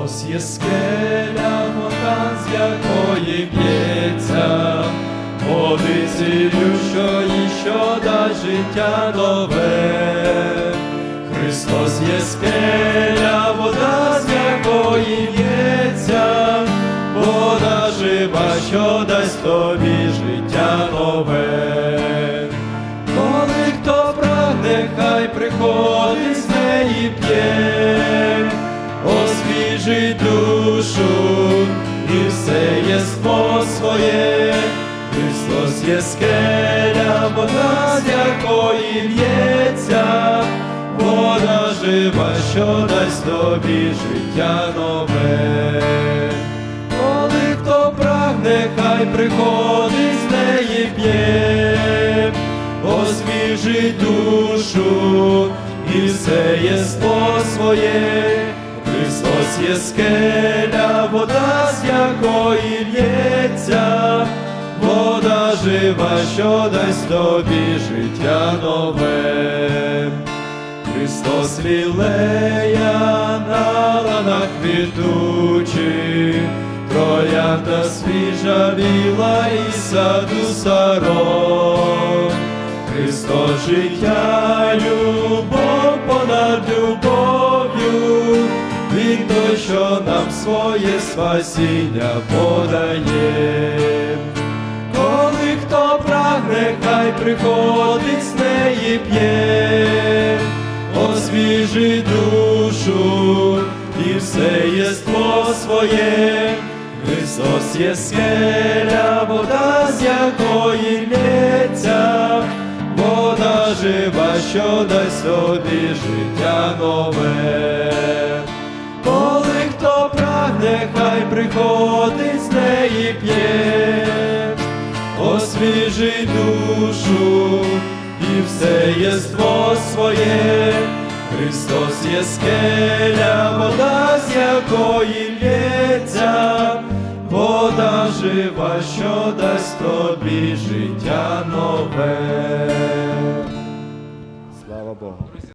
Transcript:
Христос є скеля, фонтан, з якої б'ється, води цілющої, що дасть життя нове. Христос є скеля, вода, з якої б'ється, вода жива, що дасть тобі життя нове. Коли хто прагне, хай приходить з неї п'є, освіжить душу і все єство своє. Христос є скеля, вода, з якої лється, вода жива, що дасть тобі життя нове. Коли хто прагне, хай приходить з неї п'є, освіжить душу і все єство своє. Христос є скеля, вода, з якої лється, вода жива, що дасть тобі життя нове. Христос лілея на ланах квітучих, троянда свіжа біла і саду сарок. Христос життя, любов своє спасіння подає. Коли хто прагне, хай приходить з неї п'є, освіжить душу і все єство своє. Христос є скеля, вода, з якої лється, вода жива, що дасть тобі життя нове. З неї п'є, освіжить душу і все єство своє. Христос є скеля, вода, з якої лється, вода жива, що дасть тобі життя нове. Слава Богу.